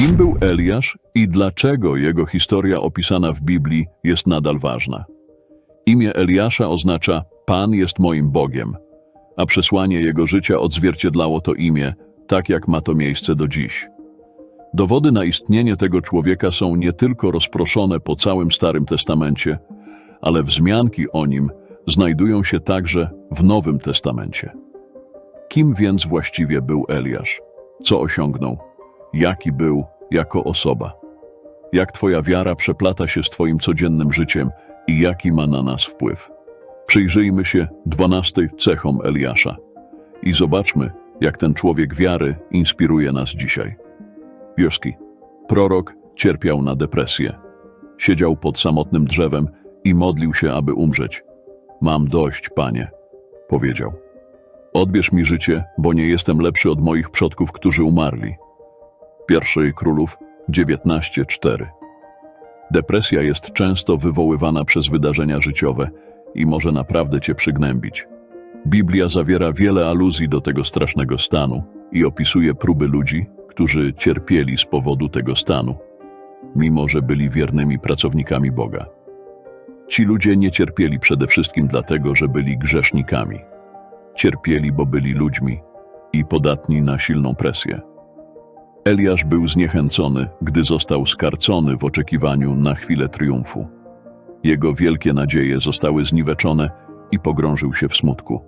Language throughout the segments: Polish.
Kim był Eliasz i dlaczego jego historia opisana w Biblii jest nadal ważna? Imię Eliasza oznacza Pan jest moim Bogiem, a przesłanie jego życia odzwierciedlało to imię, tak jak ma to miejsce do dziś. Dowody na istnienie tego człowieka są nie tylko rozproszone po całym Starym Testamencie, ale wzmianki o nim znajdują się także w Nowym Testamencie. Kim więc właściwie był Eliasz? Co osiągnął? Jaki był jako osoba? Jak Twoja wiara przeplata się z Twoim codziennym życiem i jaki ma na nas wpływ? Przyjrzyjmy się dwunastej cechom Eliasza i zobaczmy, jak ten człowiek wiary inspiruje nas dzisiaj. Wioski. Prorok cierpiał na depresję. Siedział pod samotnym drzewem i modlił się, aby umrzeć. Mam dość, panie, powiedział. Odbierz mi życie, bo nie jestem lepszy od moich przodków, którzy umarli. Pierwszej Królów 19:4. Depresja jest często wywoływana przez wydarzenia życiowe i może naprawdę cię przygnębić. Biblia zawiera wiele aluzji do tego strasznego stanu i opisuje próby ludzi, którzy cierpieli z powodu tego stanu, mimo że byli wiernymi pracownikami Boga. Ci ludzie nie cierpieli przede wszystkim dlatego, że byli grzesznikami. Cierpieli, bo byli ludźmi i podatni na silną presję. Eliasz był zniechęcony, gdy został skarcony w oczekiwaniu na chwilę triumfu. Jego wielkie nadzieje zostały zniweczone i pogrążył się w smutku.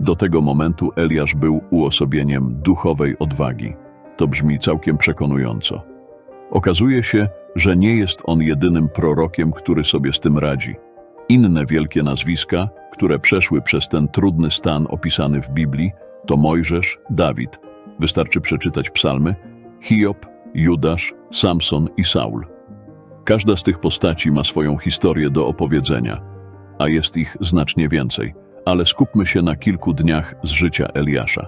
Do tego momentu Eliasz był uosobieniem duchowej odwagi. To brzmi całkiem przekonująco. Okazuje się, że nie jest on jedynym prorokiem, który sobie z tym radzi. Inne wielkie nazwiska, które przeszły przez ten trudny stan opisany w Biblii, to Mojżesz, Dawid. Wystarczy przeczytać psalmy, Hiob, Judasz, Samson i Saul. Każda z tych postaci ma swoją historię do opowiedzenia, a jest ich znacznie więcej, ale skupmy się na kilku dniach z życia Eliasza.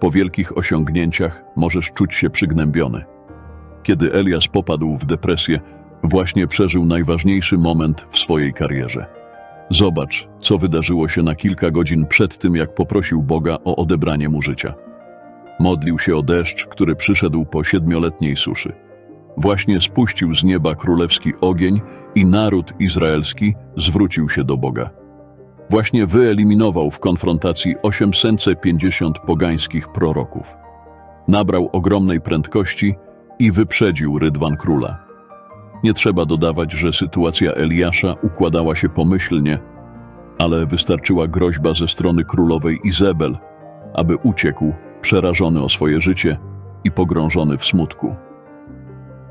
Po wielkich osiągnięciach możesz czuć się przygnębiony. Kiedy Eliasz popadł w depresję, właśnie przeżył najważniejszy moment w swojej karierze. Zobacz, co wydarzyło się na kilka godzin przed tym, jak poprosił Boga o odebranie mu życia. Modlił się o deszcz, który przyszedł po siedmioletniej suszy. Właśnie spuścił z nieba królewski ogień i naród izraelski zwrócił się do Boga. Właśnie wyeliminował w konfrontacji 850 pogańskich proroków. Nabrał ogromnej prędkości i wyprzedził rydwan króla. Nie trzeba dodawać, że sytuacja Eliasza układała się pomyślnie, ale wystarczyła groźba ze strony królowej Izebel, aby uciekł, przerażony o swoje życie i pogrążony w smutku.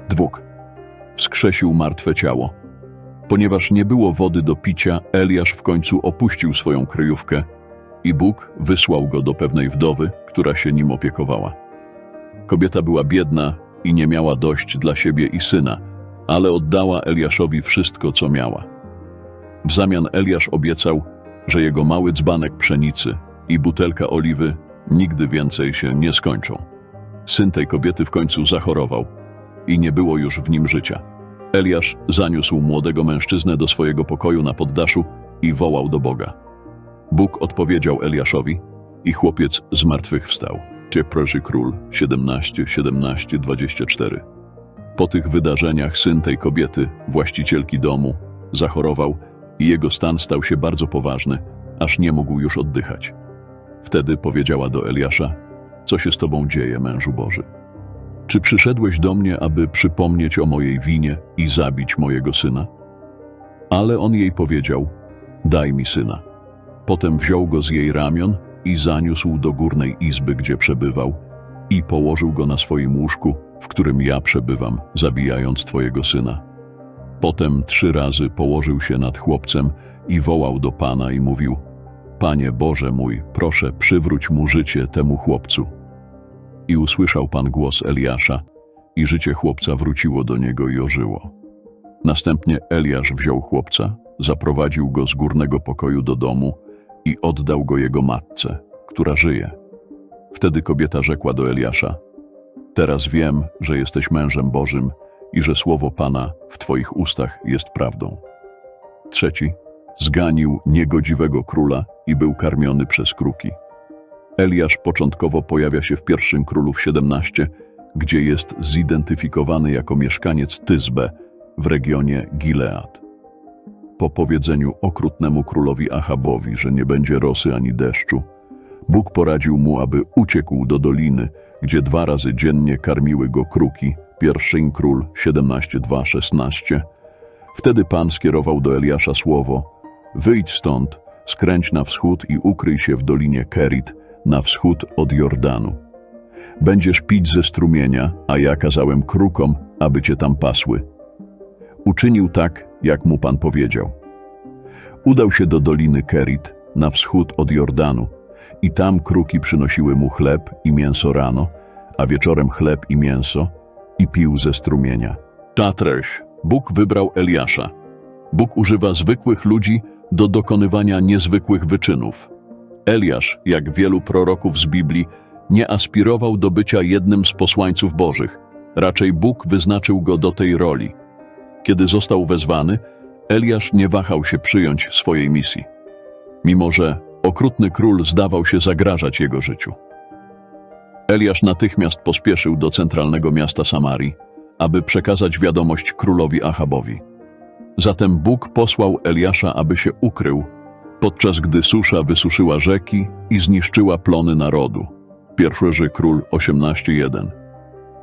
Dwóch. Wskrzesił martwe ciało. Ponieważ nie było wody do picia, Eliasz w końcu opuścił swoją kryjówkę i Bóg wysłał go do pewnej wdowy, która się nim opiekowała. Kobieta była biedna i nie miała dość dla siebie i syna, ale oddała Eliaszowi wszystko, co miała. W zamian Eliasz obiecał, że jego mały dzbanek pszenicy i butelka oliwy nigdy więcej się nie skończą. Syn tej kobiety w końcu zachorował i nie było już w nim życia. Eliasz zaniósł młodego mężczyznę do swojego pokoju na poddaszu i wołał do Boga. Bóg odpowiedział Eliaszowi i chłopiec zmartwychwstał. Pierwszy Król 17, 17, 24. Po tych wydarzeniach syn tej kobiety, właścicielki domu, zachorował i jego stan stał się bardzo poważny, aż nie mógł już oddychać. Wtedy powiedziała do Eliasza: Co się z tobą dzieje, mężu Boży? Czy przyszedłeś do mnie, aby przypomnieć o mojej winie i zabić mojego syna? Ale on jej powiedział: Daj mi syna. Potem wziął go z jej ramion i zaniósł do górnej izby, gdzie przebywał, i położył go na swoim łóżku, w którym ja przebywam, zabijając twojego syna. Potem trzy razy położył się nad chłopcem i wołał do Pana i mówił: Panie Boże mój, proszę, przywróć mu życie temu chłopcu. I usłyszał Pan głos Eliasza, i życie chłopca wróciło do niego i ożyło. Następnie Eliasz wziął chłopca, zaprowadził go z górnego pokoju do domu i oddał go jego matce, która żyje. Wtedy kobieta rzekła do Eliasza: Teraz wiem, że jesteś mężem Bożym i że słowo Pana w Twoich ustach jest prawdą. Trzeci zganił niegodziwego króla i był karmiony przez kruki. Eliasz początkowo pojawia się w pierwszym królów 17 gdzie jest zidentyfikowany jako mieszkaniec Tyzbe w regionie Gilead. Po powiedzeniu okrutnemu królowi Achabowi, że nie będzie rosy ani deszczu, Bóg poradził mu, aby uciekł do doliny, gdzie dwa razy dziennie karmiły go kruki. Pierwszy król 17:2-16. Wtedy Pan skierował do Eliasza słowo: Wyjdź stąd, skręć na wschód i ukryj się w dolinie Kerit, na wschód od Jordanu. Będziesz pić ze strumienia, a ja kazałem krukom, aby cię tam pasły. Uczynił tak, jak mu Pan powiedział. Udał się do doliny Kerit, na wschód od Jordanu, i tam kruki przynosiły mu chleb i mięso rano, a wieczorem chleb i mięso, i pił ze strumienia. Ta treść. Bóg wybrał Eliasza. Bóg używa zwykłych ludzi do dokonywania niezwykłych wyczynów. Eliasz, jak wielu proroków z Biblii, nie aspirował do bycia jednym z posłańców Bożych. Raczej Bóg wyznaczył go do tej roli. Kiedy został wezwany, Eliasz nie wahał się przyjąć swojej misji, mimo że okrutny król zdawał się zagrażać jego życiu. Eliasz natychmiast pospieszył do centralnego miasta Samarii, aby przekazać wiadomość królowi Achabowi. Zatem Bóg posłał Eliasza, aby się ukrył, podczas gdy susza wysuszyła rzeki i zniszczyła plony narodu. Pierwszy Król 18.1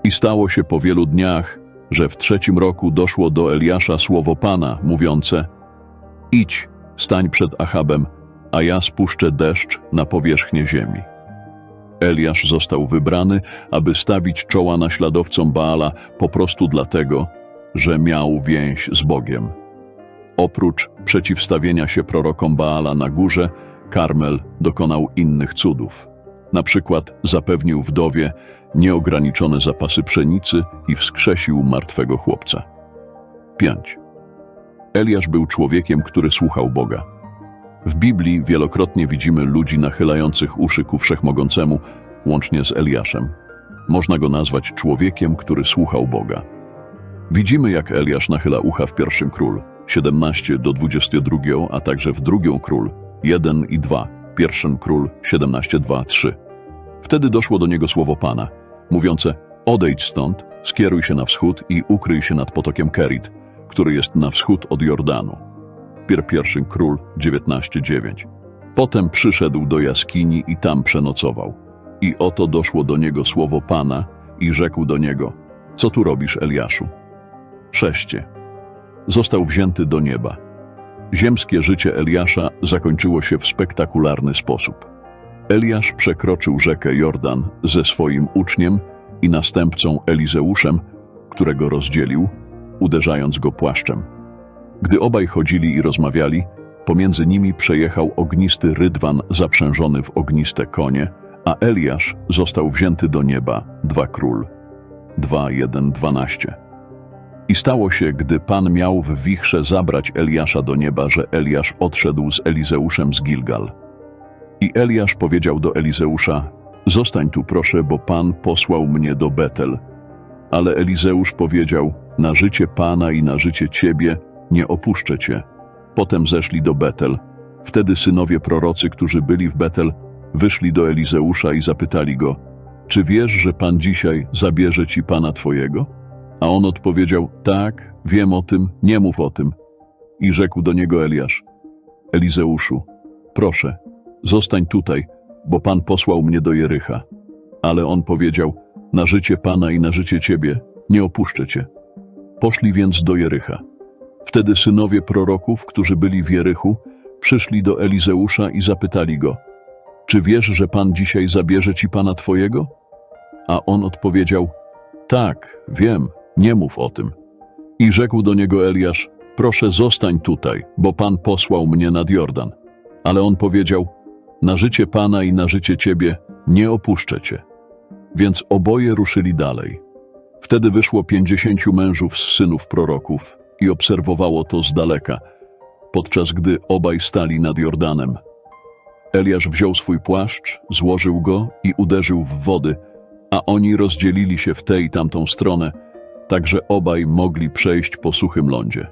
I stało się po wielu dniach, że w trzecim roku doszło do Eliasza słowo Pana, mówiące Idź, stań przed Achabem, a ja spuszczę deszcz na powierzchnię ziemi. Eliasz został wybrany, aby stawić czoła naśladowcom Baala po prostu dlatego, że miał więź z Bogiem. Oprócz przeciwstawienia się prorokom Baala na górze, Karmel dokonał innych cudów. Na przykład zapewnił wdowie nieograniczone zapasy pszenicy i wskrzesił martwego chłopca. 5. Eliasz był człowiekiem, który słuchał Boga. W Biblii wielokrotnie widzimy ludzi nachylających uszy ku wszechmogącemu, łącznie z Eliaszem. Można go nazwać człowiekiem, który słuchał Boga. Widzimy, jak Eliasz nachyla ucha w pierwszym król 17 do 22, a także w drugim król 1 i 2, pierwszym król 17, 2, 3. Wtedy doszło do niego słowo Pana, mówiące: Odejdź stąd, skieruj się na wschód i ukryj się nad potokiem Kerit, który jest na wschód od Jordanu. Pier pierwszy król 19:9. Potem przyszedł do jaskini i tam przenocował. I oto doszło do niego słowo Pana i rzekł do niego: Co tu robisz, Eliaszu? Szeście. Został wzięty do nieba. Ziemskie życie Eliasza zakończyło się w spektakularny sposób. Eliasz przekroczył rzekę Jordan ze swoim uczniem i następcą Elizeuszem, którego rozdzielił, uderzając go płaszczem. Gdy obaj chodzili i rozmawiali, pomiędzy nimi przejechał ognisty rydwan zaprzężony w ogniste konie, a Eliasz został wzięty do nieba, dwa król. 2.1.12 I stało się, gdy Pan miał w wichrze zabrać Eliasza do nieba, że Eliasz odszedł z Elizeuszem z Gilgal. I Eliasz powiedział do Elizeusza, zostań tu proszę, bo Pan posłał mnie do Betel. Ale Elizeusz powiedział, na życie Pana i na życie Ciebie nie opuszczę Cię. Potem zeszli do Betel. Wtedy synowie prorocy, którzy byli w Betel, wyszli do Elizeusza i zapytali go, czy wiesz, że Pan dzisiaj zabierze Ci Pana Twojego? A on odpowiedział, tak, wiem o tym, nie mów o tym. I rzekł do niego Eliasz, Elizeuszu, proszę, zostań tutaj, bo Pan posłał mnie do Jericha. Ale on powiedział, na życie Pana i na życie Ciebie nie opuszczę Cię. Poszli więc do Jericha. Wtedy synowie proroków, którzy byli w Jerychu, przyszli do Elizeusza i zapytali go, czy wiesz, że Pan dzisiaj zabierze Ci Pana Twojego? A on odpowiedział, tak, wiem, nie mów o tym. I rzekł do niego Eliasz, proszę zostań tutaj, bo Pan posłał mnie nad Jordan. Ale on powiedział, na życie Pana i na życie Ciebie nie opuszczę Cię. Więc oboje ruszyli dalej. Wtedy wyszło pięćdziesięciu mężów z synów proroków i obserwowało to z daleka, podczas gdy obaj stali nad Jordanem. Eliasz wziął swój płaszcz, złożył go i uderzył w wody, a oni rozdzielili się w tę i tamtą stronę, tak że obaj mogli przejść po suchym lądzie.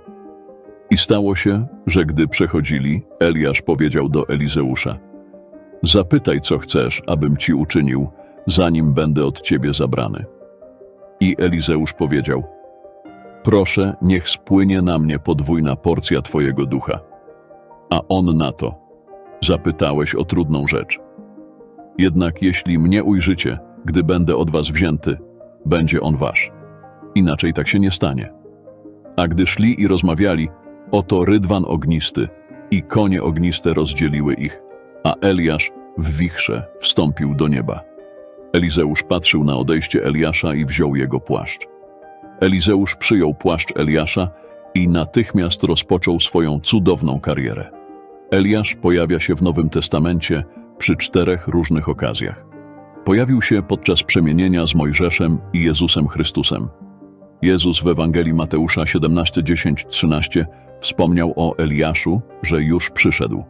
I stało się, że gdy przechodzili, Eliasz powiedział do Elizeusza: Zapytaj, co chcesz, abym ci uczynił, zanim będę od ciebie zabrany. I Elizeusz powiedział: Proszę, niech spłynie na mnie podwójna porcja Twojego ducha. A on na to: Zapytałeś o trudną rzecz. Jednak jeśli mnie ujrzycie, gdy będę od was wzięty, będzie on wasz. Inaczej tak się nie stanie. A gdy szli i rozmawiali, oto rydwan ognisty i konie ogniste rozdzieliły ich, a Eliasz w wichrze wstąpił do nieba. Elizeusz patrzył na odejście Eliasza i wziął jego płaszcz. Elizeusz przyjął płaszcz Eliasza i natychmiast rozpoczął swoją cudowną karierę. Eliasz pojawia się w Nowym Testamencie przy czterech różnych okazjach. Pojawił się podczas przemienienia z Mojżeszem i Jezusem Chrystusem. Jezus w Ewangelii Mateusza 17, 10, 13 wspomniał o Eliaszu, że już przyszedł.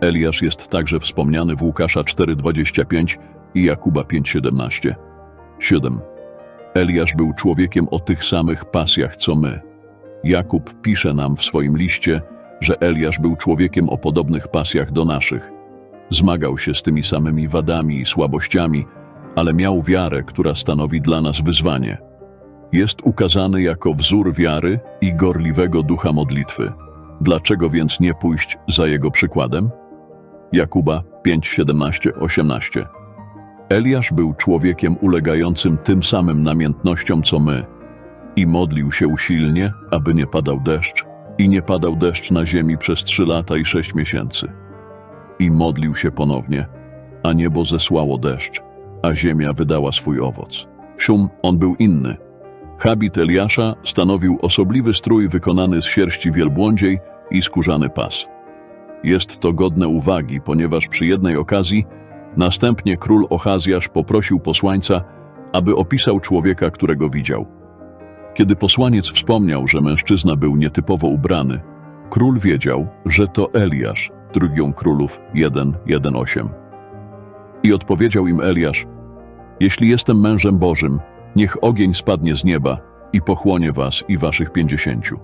Eliasz jest także wspomniany w Łukasza 4,25 i Jakuba 5,17. 7. Eliasz był człowiekiem o tych samych pasjach co my. Jakub pisze nam w swoim liście, że Eliasz był człowiekiem o podobnych pasjach do naszych. Zmagał się z tymi samymi wadami i słabościami, ale miał wiarę, która stanowi dla nas wyzwanie. Jest ukazany jako wzór wiary i gorliwego ducha modlitwy. Dlaczego więc nie pójść za jego przykładem? Jakuba 5, 17, 18. Eliasz był człowiekiem ulegającym tym samym namiętnościom co my i modlił się usilnie, aby nie padał deszcz, i nie padał deszcz na ziemi przez trzy lata i sześć miesięcy. I modlił się ponownie, a niebo zesłało deszcz, a ziemia wydała swój owoc. Szum on był inny. Habit Eliasza stanowił osobliwy strój wykonany z sierści wielbłądziej i skórzany pas. Jest to godne uwagi, ponieważ przy jednej okazji następnie król Ochazjasz poprosił posłańca, aby opisał człowieka, którego widział. Kiedy posłaniec wspomniał, że mężczyzna był nietypowo ubrany, król wiedział, że to Eliasz, drugią królów 1.1.8. I odpowiedział im Eliasz, jeśli jestem mężem Bożym, niech ogień spadnie z nieba i pochłonie was i waszych pięćdziesięciu.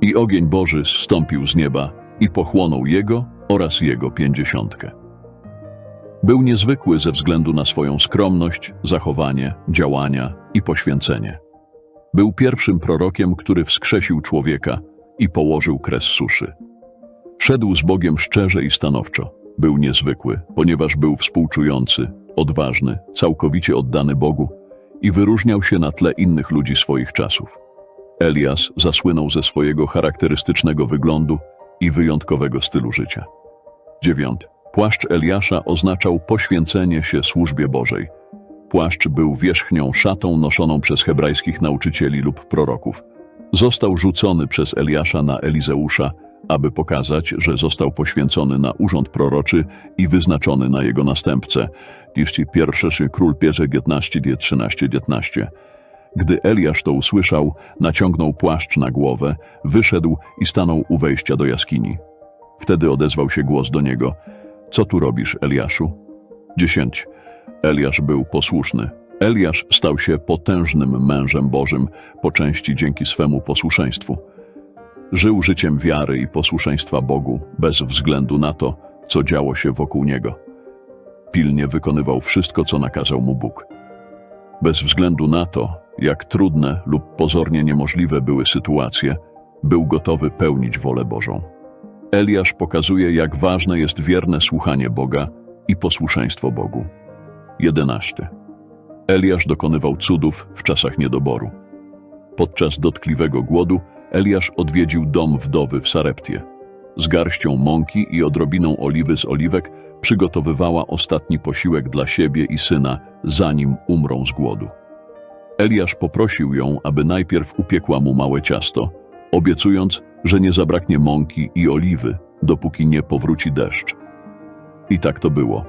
I ogień Boży zstąpił z nieba i pochłonął jego oraz jego pięćdziesiątkę. Był niezwykły ze względu na swoją skromność, zachowanie, działania i poświęcenie. Był pierwszym prorokiem, który wskrzesił człowieka i położył kres suszy. Szedł z Bogiem szczerze i stanowczo. Był niezwykły, ponieważ był współczujący, odważny, całkowicie oddany Bogu i wyróżniał się na tle innych ludzi swoich czasów. Elias zasłynął ze swojego charakterystycznego wyglądu i wyjątkowego stylu życia. 9. Płaszcz Eliasza oznaczał poświęcenie się służbie Bożej. Płaszcz był wierzchnią szatą noszoną przez hebrajskich nauczycieli lub proroków. Został rzucony przez Eliasza na Elizeusza, aby pokazać, że został poświęcony na urząd proroczy i wyznaczony na jego następcę. Jeśli pierwszy król pierze 15, 13, 15. Gdy Eliasz to usłyszał, naciągnął płaszcz na głowę, wyszedł i stanął u wejścia do jaskini. Wtedy odezwał się głos do niego: Co tu robisz, Eliaszu? 10. Eliasz był posłuszny. Eliasz stał się potężnym mężem Bożym, po części dzięki swemu posłuszeństwu. Żył życiem wiary i posłuszeństwa Bogu, bez względu na to, co działo się wokół niego. Pilnie wykonywał wszystko, co nakazał mu Bóg. Bez względu na to, jak trudne lub pozornie niemożliwe były sytuacje, był gotowy pełnić wolę Bożą. Eliasz pokazuje, jak ważne jest wierne słuchanie Boga i posłuszeństwo Bogu. 11. Eliasz dokonywał cudów w czasach niedoboru. Podczas dotkliwego głodu Eliasz odwiedził dom wdowy w Sareptie. Z garścią mąki i odrobiną oliwy z oliwek przygotowywała ostatni posiłek dla siebie i syna, zanim umrą z głodu. Eliasz poprosił ją, aby najpierw upiekła mu małe ciasto, obiecując, że nie zabraknie mąki i oliwy, dopóki nie powróci deszcz. I tak to było.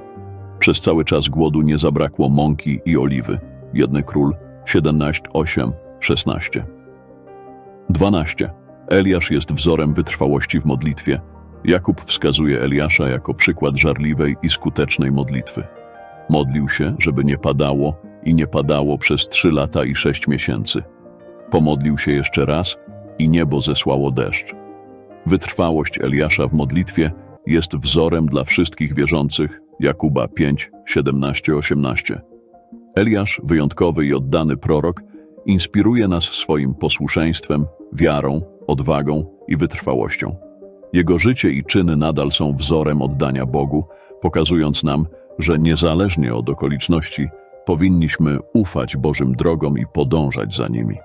Przez cały czas głodu nie zabrakło mąki i oliwy. Jedny król 17, 8, 16. 12. Eliasz jest wzorem wytrwałości w modlitwie. Jakub wskazuje Eliasza jako przykład żarliwej i skutecznej modlitwy. Modlił się, żeby nie padało i nie padało przez trzy lata i sześć miesięcy. Pomodlił się jeszcze raz i niebo zesłało deszcz. Wytrwałość Eliasza w modlitwie jest wzorem dla wszystkich wierzących. Jakuba 5, 17, 18. Eliasz, wyjątkowy i oddany prorok, inspiruje nas swoim posłuszeństwem, wiarą, odwagą i wytrwałością. Jego życie i czyny nadal są wzorem oddania Bogu, pokazując nam, że niezależnie od okoliczności powinniśmy ufać Bożym drogom i podążać za nimi.